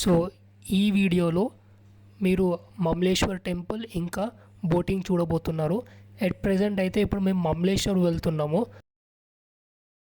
So ఈ వీడియోలో మీరు మమలేశ్వర్ టెంపుల్ ఇంకా బోటింగ్ చూడబోతున్నారు. ఎట్ ప్రెసెంట్ అయితే ఇప్పుడు మేము మమలేశ్వర్ వెళ్తున్నాము.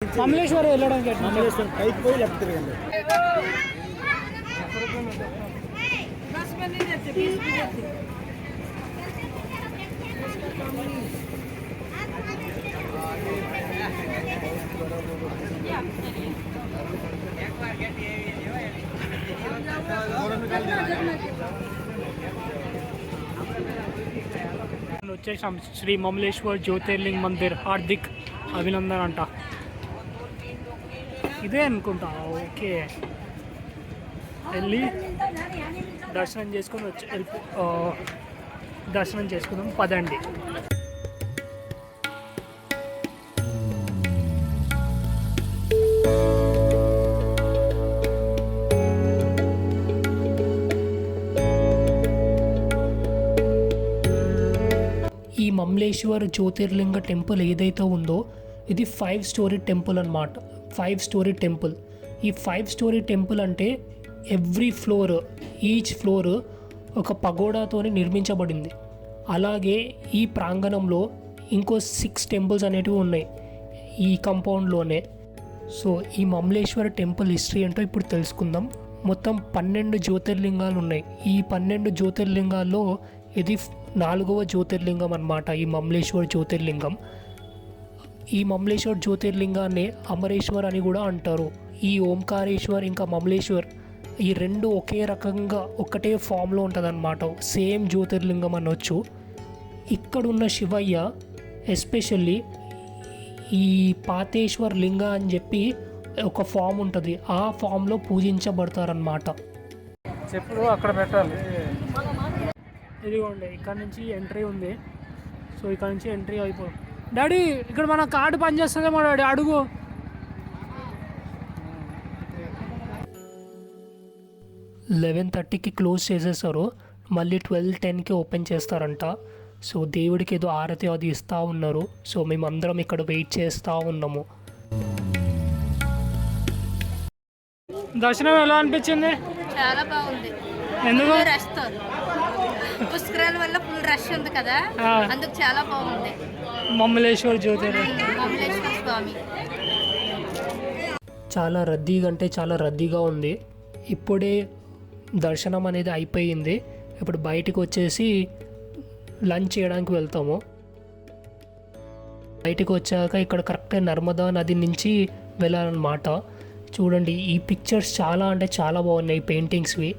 మమలేశ్వర్ వెళ్ళడానికి ఎట్లా? మమలేశ్వరం పైకి పోయి లెఫ్ట్ తిరగండి వచ్చేసాం. శ్రీ మమలేశ్వర్ జ్యోతిర్లింగ్ మందిర్ హార్దిక్ అభినందన్ అంట ఇదే అనుకుంటా. ఓకే. వెళ్ళి దర్శనం చేసుకొని వచ్చి దర్శనం చేసుకుందాం. పదండి. ఈ జ్యోతిర్లింగ టెంపుల్ ఏదైతే ఉందో ఇది ఫైవ్ స్టోరీ టెంపుల్ అన్నమాట. ఫైవ్ స్టోరీ టెంపుల్ ఈ ఫైవ్ స్టోరీ టెంపుల్ అంటే ఎవ్రీ ఫ్లోర్ ఈచ్ ఫ్లోర్ ఒక పగోడాతోని నిర్మించబడింది. అలాగే ఈ ప్రాంగణంలో ఇంకో సిక్స్ టెంపుల్స్ అనేటివి ఉన్నాయి ఈ కంపౌండ్లోనే సో ఈ మమలేశ్వర టెంపుల్ హిస్టరీ ఏంటో ఇప్పుడు తెలుసుకుందాం. మొత్తం పన్నెండు జ్యోతిర్లింగాలు ఉన్నాయి. ఈ పన్నెండు జ్యోతిర్లింగాల్లో ఇది నాలుగవ జ్యోతిర్లింగం అనమాట ఈ మమలేశ్వర్ జ్యోతిర్లింగం. ఈ మమలేశ్వర్ జ్యోతిర్లింగాన్ని అమరేశ్వర్ అని కూడా అంటారు. ఈ ఓంకారేశ్వర్ ఇంకా మమలేశ్వర్ ఈ రెండు ఒకే రకంగా ఒకటే ఫామ్లో ఉంటుందన్నమాట. సేమ్ జ్యోతిర్లింగం అనొచ్చు. ఇక్కడున్న శివయ్య ఎస్పెషల్లీ ఈ పాతేశ్వర్ లింగ అని చెప్పి ఒక ఫామ్ ఉంటుంది. ఆ ఫామ్లో పూజించబడతారనమాట చెప్పు అక్కడ పెట్టాలి. ఇదిగోండి ఇక్కడ నుంచి ఎంట్రీ ఉంది. సో ఇక్కడ నుంచి ఎంట్రీ అయిపో. డాడీ ఇక్కడ మన కార్డు పనిచేస్తుందేమో డాడీ అడుగు. లెవెన్ థర్టీకి క్లోజ్ చేసేసారు మళ్ళీ ట్వెల్వ్ టెన్కి ఓపెన్ చేస్తారంట. సో దేవుడికి ఏదో ఆరతి అది ఇస్తూ ఉన్నారు. సో మేమందరం ఇక్కడ వెయిట్ చేస్తూ ఉన్నాము. దర్శనం ఎలా అనిపించింది? చాలా బాగుంది. ఎందుకు? పుష్కరాల వల్ల ఫుల్ రష్ ఉంది కదా. అందుకు చాలా బాగుంది. మమ్మలేశ్వర్ జ్యోతిర్లింగం మమలేశ్వర స్వామి. చాలా రద్దీగా అంటే చాలా రద్దీగా ఉంది. ఇప్పుడే దర్శనం అనేది అయిపోయింది. ఇప్పుడు బయటికి వచ్చేసి లంచ్ చేయడానికి వెళ్తాము. బయటికి వచ్చాక ఇక్కడ కరెక్ట్ నర్మదా నది నుంచి వెళ్ళాలన్నమాట. చూడండి ఈ పిక్చర్స్ చాలా అంటే చాలా బాగున్నాయి పెయింటింగ్స్వి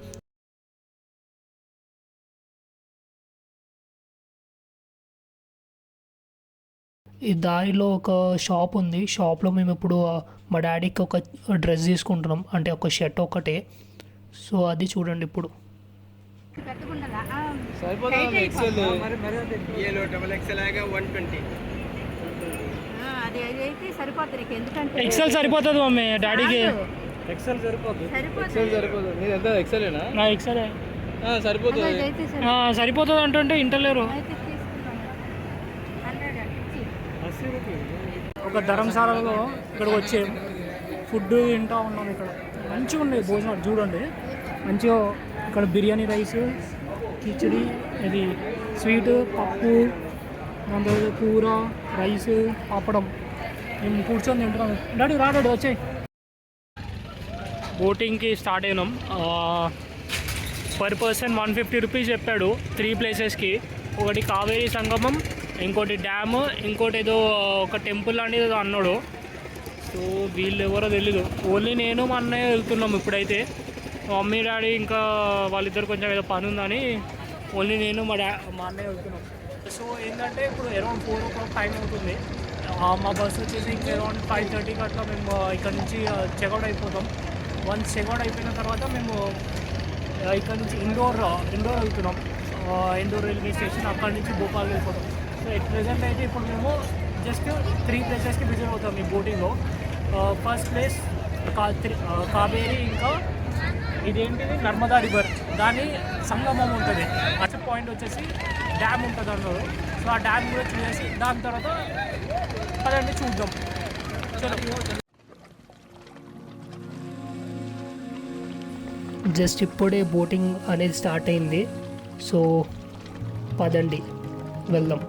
ఈ దారిలో ఒక షాప్ ఉంది. షాప్లో మేము ఇప్పుడు మా డాడీకి ఒక డ్రెస్ తీసుకుంటున్నాం. అంటే ఒక షర్ట్ ఒకటే. సో అది చూడండి ఇప్పుడు. ఎక్సెల్ సరిపోతుంది మమ్మీ డాడీకి. ఎక్సెల్ సరిపోతుంది. ఎక్సెల్ సరిపోతుంది సరిపోతుంది సరిపోతుంది అంటుంటే ఇంటలేరు ఒక ధర్మశాలలో ఇక్కడికి వచ్చే ఫుడ్ తింటా ఉన్నాం ఇక్కడ. మంచిగా ఉన్నాయి భోజనాలు చూడండి. మంచిగా ఇక్కడ బిర్యానీ రైస్ కిచడి ఇది స్వీట్ పప్పు దాని తర్వాత కూర రైస్ పాపడం. మేము కూర్చొని తింటున్నాం. డాడీ రాడాడు వచ్చాయి. బోటింగ్కి స్టార్ట్ అయినాం. Per person one fifty rupees చెప్పాడు త్రీ ప్లేసెస్కి. ఒకటి కావేరీ సంగమం ఇంకోటి డ్యామ్ ఇంకోటి ఏదో ఒక టెంపుల్ లాంటిది ఏదో అన్నాడు. సో వీళ్ళు ఎవరో తెలీదు. ఓన్లీ నేను మా అన్నయ్య వెళ్తున్నాం ఇప్పుడైతే. మమ్మీ డాడీ ఇంకా వాళ్ళిద్దరు కొంచెం ఏదో పని ఉందని ఓన్లీ నేను మా డా మా అన్నయ్య వెళ్తున్నాం. సో ఏంటంటే ఇప్పుడు around four o'clock time అవుతుంది. మా బస్సు వచ్చేసి ఇంకా అరౌండ్ ఫైవ్ థర్టీకి అట్లా మేము ఇక్కడ నుంచి చెక్అవుట్ అయిపోతాం. వన్స్ చెక్అవుట్ అయిపోయిన తర్వాత మేము ఇక్కడ నుంచి ఇండోర్ ఇండోర్ వెళ్తున్నాం. ఇండోర్ రైల్వే స్టేషన్ అక్కడ నుంచి భోపాల్ వెళ్ళిపోతాం. సో ఎట్ ప్రజెంట్ అయితే ఇప్పుడు మేము జస్ట్ త్రీ ప్లేసెస్కి విజిట్ అవుతాం ఈ బోటింగ్లో ఫస్ట్ ప్లేస్ కా uh, కావేరి ఇంకా ఇదేంటిది? నర్మదా రివర్ దాని సంగమం ఉంటుంది. అసలు పాయింట్ వచ్చేసి డ్యామ్ ఉంటుంది అన్నారు సో ఆ డ్యామ్ కూడా చూసేసి దాని తర్వాత పదండి చూద్దాం. చలో జస్ట్ ఇప్పుడే బోటింగ్ అనేది స్టార్ట్ అయింది. సో పదండి. വെള്ളം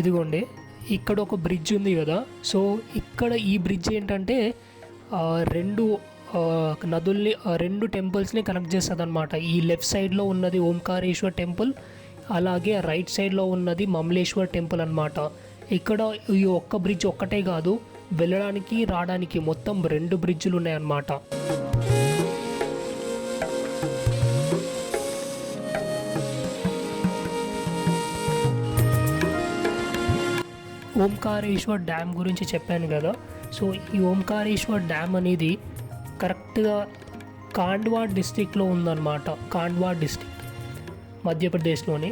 ఇదిగోండి ఇక్కడ ఒక బ్రిడ్జ్ ఉంది కదా. సో ఇక్కడ ఈ బ్రిడ్జ్ ఏంటంటే రెండు నదుల్ని రెండు టెంపుల్స్ని కనెక్ట్ చేస్తుంది అనమాట ఈ లెఫ్ట్ సైడ్లో ఉన్నది ఓంకారేశ్వర్ టెంపుల్ అలాగే రైట్ సైడ్లో ఉన్నది మమలేశ్వర్ టెంపుల్ అనమాట ఇక్కడ ఈ ఒక్క బ్రిడ్జ్ ఒక్కటే కాదు వెళ్ళడానికి రావడానికి మొత్తం రెండు బ్రిడ్జులు ఉన్నాయన్నమాట. ఓంకారేశ్వర్ డ్యామ్ గురించి చెప్పాను కదా. సో ఈ ఓంకారేశ్వర్ డ్యామ్ అనేది కరెక్ట్గా కాండ్వా డిస్టిక్లో ఉందన్నమాట. కాండ్వా డిస్టిక్ మధ్యప్రదేశ్లోని.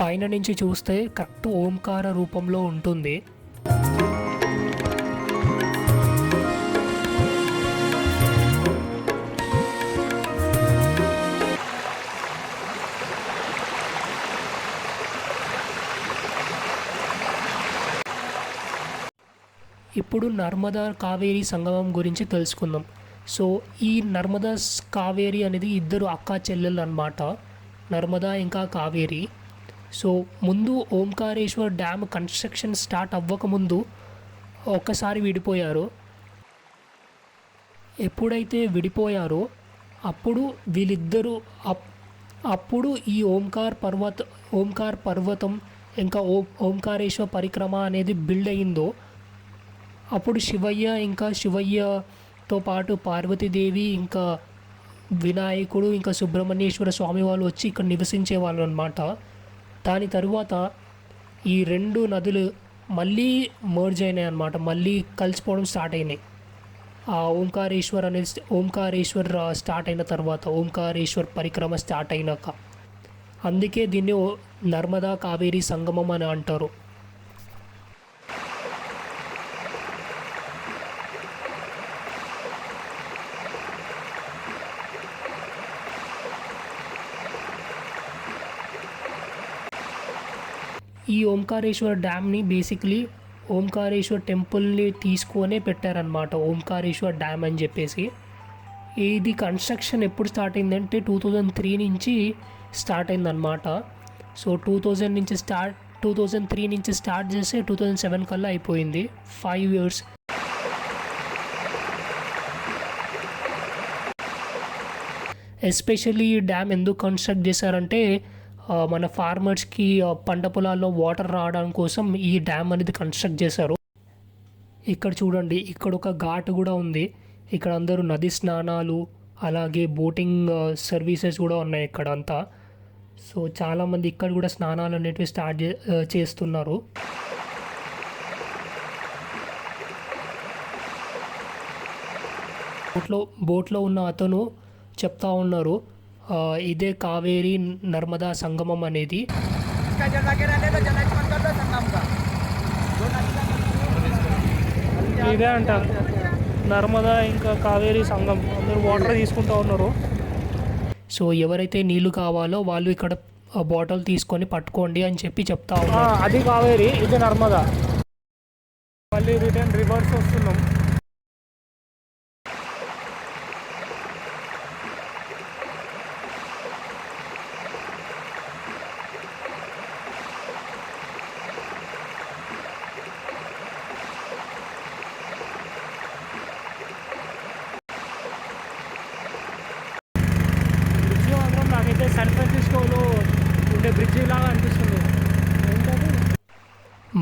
పైన నుంచి చూస్తే కరెక్ట్ ఓంకార రూపంలో ఉంటుంది. ఇప్పుడు నర్మదా కావేరి సంగమం గురించి తెలుసుకుందాం. సో ఈ నర్మదా కావేరి అనేది ఇద్దరు అక్క చెల్లెలు అనమాట నర్మదా ఇంకా కావేరి. సో ముందు ఓంకారేశ్వర్ డ్యామ్ కన్స్ట్రక్షన్ స్టార్ట్ అవ్వకముందు ఒక్కసారి విడిపోయారు. ఎప్పుడైతే విడిపోయారో అప్పుడు వీళ్ళిద్దరూ అప్ అప్పుడు ఈ ఓంకార్ పర్వత ఓంకార్ పర్వతం ఇంకా ఓ ఓంకారేశ్వర పరిక్రమ అనేది బిల్డ్ అయిందో అప్పుడు శివయ్య ఇంకా శివయ్యతో పాటు పార్వతీదేవి ఇంకా వినాయకుడు ఇంకా సుబ్రహ్మణ్యేశ్వర స్వామి వాళ్ళు వచ్చి ఇక్కడ నివసించే వాళ్ళు అనమాట దాని తరువాత ఈ రెండు నదులు మళ్ళీ మర్జ్ అయినాయి అనమాట మళ్ళీ కలిసిపోవడం స్టార్ట్ అయినాయి. ఆ ఓంకారేశ్వర్ అనేది ఓంకారేశ్వర్ స్టార్ట్ అయిన తర్వాత ఓంకారేశ్వర్ పరిక్రమ స్టార్ట్ అయినాక. అందుకే దీన్ని నర్మదా కావేరి సంగమం అని అంటారు. ఈ ఓంకారేశ్వర డ్యామ్ని బేసిక్లీ ఓంకారేశ్వర్ టెంపుల్ని తీసుకొనే పెట్టారనమాట ఓంకారేశ్వర్ డ్యామ్ అని చెప్పేసి. ఇది కన్స్ట్రక్షన్ ఎప్పుడు స్టార్ట్ అయిందంటే టూ థౌజండ్ త్రీ నుంచి స్టార్ట్ అయిందనమాట సో టూ థౌజండ్ నుంచి స్టార్ట్ టూ థౌజండ్ త్రీ నుంచి స్టార్ట్ చేస్తే టూ థౌజండ్ సెవెన్ కల్లా అయిపోయింది. Five years. ఎస్పెషల్లీ ఈ డ్యామ్ ఎందుకు కన్స్ట్రక్ట్ చేశారంటే మన ఫార్మర్స్కి పంట పొలాల్లో వాటర్ రావడం కోసం ఈ డ్యామ్ అనేది కన్స్ట్రక్ట్ చేశారు. ఇక్కడ చూడండి ఇక్కడ ఒక ఘాట్ కూడా ఉంది. ఇక్కడ అందరూ నది స్నానాలు అలాగే బోటింగ్ సర్వీసెస్ కూడా ఉన్నాయి ఇక్కడ అంతా సో చాలామంది ఇక్కడ కూడా స్నానాలు అనేటివి స్టార్ట్ చే చేస్తున్నారు. బోట్లో బోట్లో ఉన్న అతను చెప్తా ఉన్నారు. ఇదే కావేరీ నర్మదా సంగమం అనేది. ఇదే అంట నర్మదా ఇంకా కావేరీ సంఘం అందరూ వాటర్ తీసుకుంటా ఉన్నారు. సో ఎవరైతే నీళ్ళు కావాలో వాళ్ళు ఇక్కడ బాటిల్ తీసుకొని పట్టుకోండి అని చెప్పి చెప్తా ఉన్నారు. అది కావేరీ ఇది నర్మదా. మళ్ళీ రిటర్న్ రివర్స్ వస్తున్నాం.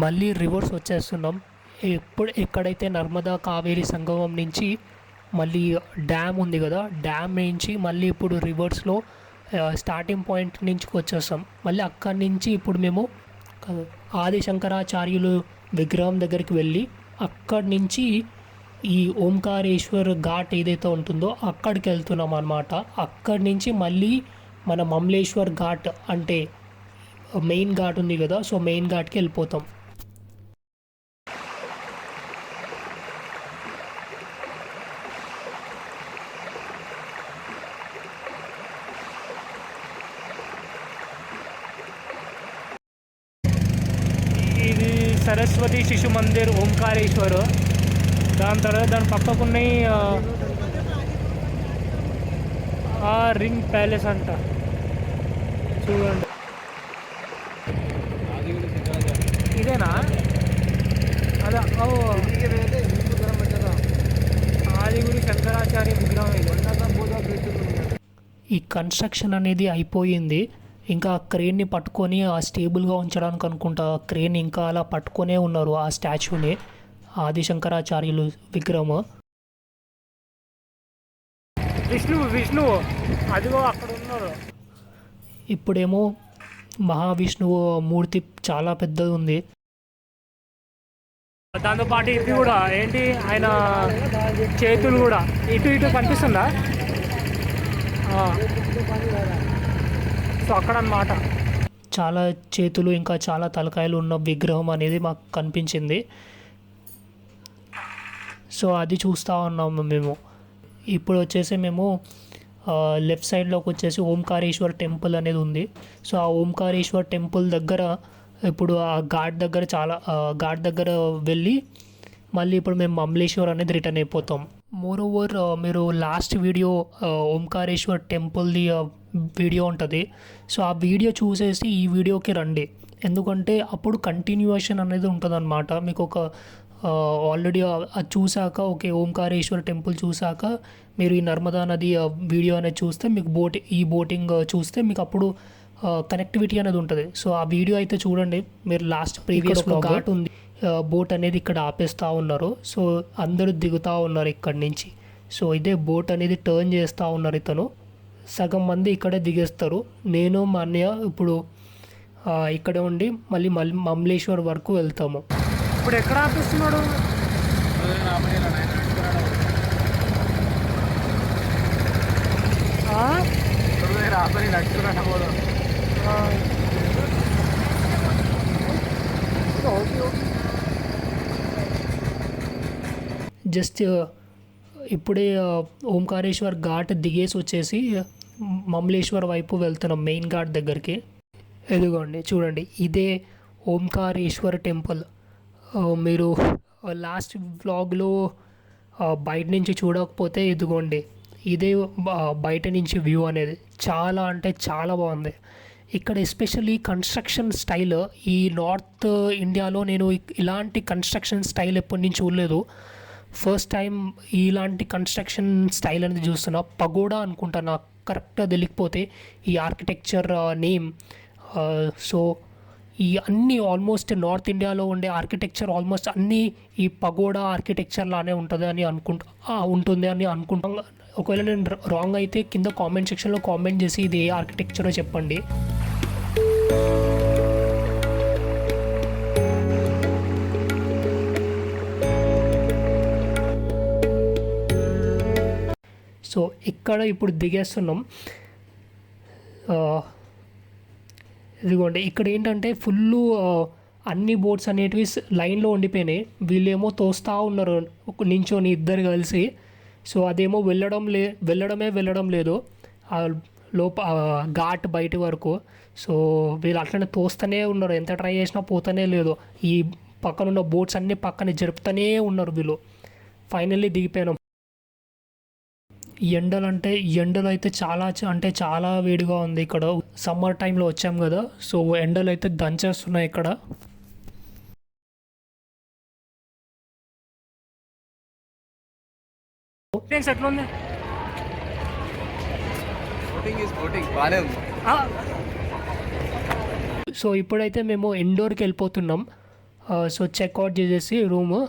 మళ్ళీ రివర్స్ వచ్చేస్తున్నాం. ఎప్పుడు ఎక్కడైతే నర్మదా కావేరి సంగమం నుంచి మళ్ళీ డ్యామ్ ఉంది కదా డ్యామ్ నుంచి మళ్ళీ ఇప్పుడు రివర్స్లో స్టార్టింగ్ పాయింట్ నుంచి వచ్చేస్తాం. మళ్ళీ అక్కడి నుంచి ఇప్పుడు మేము ఆది శంకరాచార్యులు విగ్రహం దగ్గరికి వెళ్ళి అక్కడి నుంచి ఈ ఓంకారేశ్వర్ ఘాట్ ఏదైతే ఉంటుందో అక్కడికి వెళ్తున్నాం అనమాట అక్కడి నుంచి మళ్ళీ మన మమలేశ్వర్ ఘాట్ అంటే మెయిన్ ఘాట్ ఉంది కదా సో మెయిన్ ఘాట్కి వెళ్ళిపోతాం ఇది సరస్వతి శిశు మందిర్ ఓంకారేశ్వర్. దాని తర్వాత దాని పక్కకున్నాయి ఆ రింగ్ ప్యాలెస్ అంట. చూడండి. ఇదేనా? అదే ఆదిగురి శంకరాచార్య విగ్రహం ఈ కన్స్ట్రక్షన్ అనేది అయిపోయింది. ఇంకా ఆ క్రేన్ని పట్టుకొని ఆ స్టేబుల్గా ఉంచడానికి అనుకుంటా క్రేన్ ఇంకా అలా పట్టుకొనే ఉన్నారు ఆ స్టాచ్యూని. ఆది శంకరాచార్యులు విగ్రహం విష్ణువు విష్ణువు అదిగో అక్కడ ఉన్నారు. ఇప్పుడేమో మహావిష్ణువు మూర్తి చాలా పెద్దది ఉంది. దాంతోపాటు ఇది కూడా ఏంటి ఆయన చేతులు కూడా ఇటు ఇటు కనిపిస్తుందా. సో అక్కడ అన్నమాట చాలా చేతులు ఇంకా చాలా తలకాయలు ఉన్న విగ్రహం అనేది మాకు కనిపించింది. సో అది చూస్తూ ఉన్నాము మేము. ఇప్పుడు వచ్చేసి మేము లెఫ్ట్ సైడ్లోకి వచ్చేసి ఓంకారేశ్వర్ టెంపుల్ అనేది ఉంది. సో ఆ ఓంకారేశ్వర్ టెంపుల్ దగ్గర ఇప్పుడు ఆ ఘాట్ దగ్గర చాలా ఘాట్ దగ్గర వెళ్ళి మళ్ళీ ఇప్పుడు మేము మమలేశ్వర్ అనేది రిటర్న్ అయిపోతాం. మోర్ ఓవర్ మీరు లాస్ట్ వీడియో ఓంకారేశ్వర్ టెంపుల్ది వీడియో ఉంటుంది. సో ఆ వీడియో చూసేసి ఈ వీడియోకి రండి. ఎందుకంటే అప్పుడు కంటిన్యూషన్ అనేది ఉంటుందన్నమాట. మీకు ఒక ఆల్రెడీ అది చూసాక ఓకే ఓంకారేశ్వర్ టెంపుల్ చూసాక మీరు ఈ నర్మదా నది వీడియో అనేది చూస్తే మీకు బోట్ ఈ బోటింగ్ చూస్తే మీకు అప్పుడు కనెక్టివిటీ అనేది ఉంటుంది. సో ఆ వీడియో అయితే చూడండి. మీరు లాస్ట్ ప్రీవియస్ ఘాట్ ఉంది. బోట్ అనేది ఇక్కడ ఆపేస్తూ ఉన్నారు. సో అందరూ దిగుతూ ఉన్నారు ఇక్కడి నుంచి. సో ఇదే బోట్ అనేది టర్న్ చేస్తూ ఉన్నారు ఇతను. సగం మంది ఇక్కడే దిగేస్తారు. నేను మా అన్నయ్య ఇప్పుడు ఇక్కడ ఇక్కడే ఉండి మళ్ళీ మళ్ళీ మమలేశ్వర్ వరకు వెళ్తాము. ఇప్పుడు ఎక్కడ ఆపిస్తున్నాడు? జస్ట్ ఇప్పుడే ఓంకారేశ్వర్ ఘాట్ దిగేసి వచ్చేసి మమలేశ్వర్ వైపు వెళ్తున్నాం మెయిన్ ఘాట్ దగ్గరికి. ఎదుగోండి చూడండి ఇదే ఓంకారేశ్వర్ టెంపుల్. మీరు లాస్ట్ వ్లాగ్లో బయట నుంచి చూడకపోతే ఇదిగోండి ఇదే బయట నుంచి వ్యూ అనేది. చాలా అంటే చాలా బాగుంది. ఇక్కడ ఎస్పెషల్లీ కన్స్ట్రక్షన్ స్టైల్ ఈ నార్త్ ఇండియాలో నేను ఇలాంటి కన్స్ట్రక్షన్ స్టైల్ ఎప్పటి నుంచి చూడలేదు. ఫస్ట్ టైం ఇలాంటి కన్స్ట్రక్షన్ స్టైల్ అనేది చూస్తున్నా. పగోడా అనుకుంటా నాకు. కరెక్ట్గా తెలియకపోతే ఈ ఆర్కిటెక్చర్ నేమ్ సో ఈ అన్ని ఆల్మోస్ట్ నార్త్ ఇండియాలో ఉండే ఆర్కిటెక్చర్ ఆల్మోస్ట్ అన్నీ ఈ పగోడా ఆర్కిటెక్చర్ లానే ఉంటుంది అని అనుకుంటా ఉంటుంది అని అనుకుంటాం. ఒకవేళ నేను రాంగ్ అయితే కింద కామెంట్ సెక్షన్లో కామెంట్ చేసి ఇది ఏ ఆర్కిటెక్చరో చెప్పండి. సో ఇక్కడ ఇప్పుడు దిగేస్తున్నాం. ఇదిగోండి ఇక్కడ ఏంటంటే ఫుల్ అన్ని బోట్స్ అనేటివి లైన్లో ఉండిపోయినాయి. వీళ్ళేమో తోస్తూ ఉన్నారు నించోని నించొని ఇద్దరు కలిసి. సో అదేమో వెళ్ళడం లే వెళ్ళడమే వెళ్ళడం లేదు. లోప ఘాట్ బయట వరకు. సో వీళ్ళు అట్లనే తోస్తూనే ఉన్నారు ఎంత ట్రై చేసినా పోతూనే లేదు. ఈ పక్కనున్న బోట్స్ అన్ని పక్కన జరుపుతూనే ఉన్నారు వీళ్ళు. ఫైనల్లీ దిగిపోయినాం. ఎండలు అంటే ఎండలు అయితే చాలా అంటే చాలా వేడిగా ఉంది ఇక్కడ. సమ్మర్ టైంలో వచ్చాం కదా సో ఎండలు అయితే దంచేస్తున్నాయి ఇక్కడ. ఉంది. సో ఇప్పుడైతే మేము ఇండోర్కి వెళ్ళిపోతున్నాం. సో చెక్అవుట్ చేసేసి రూమ్.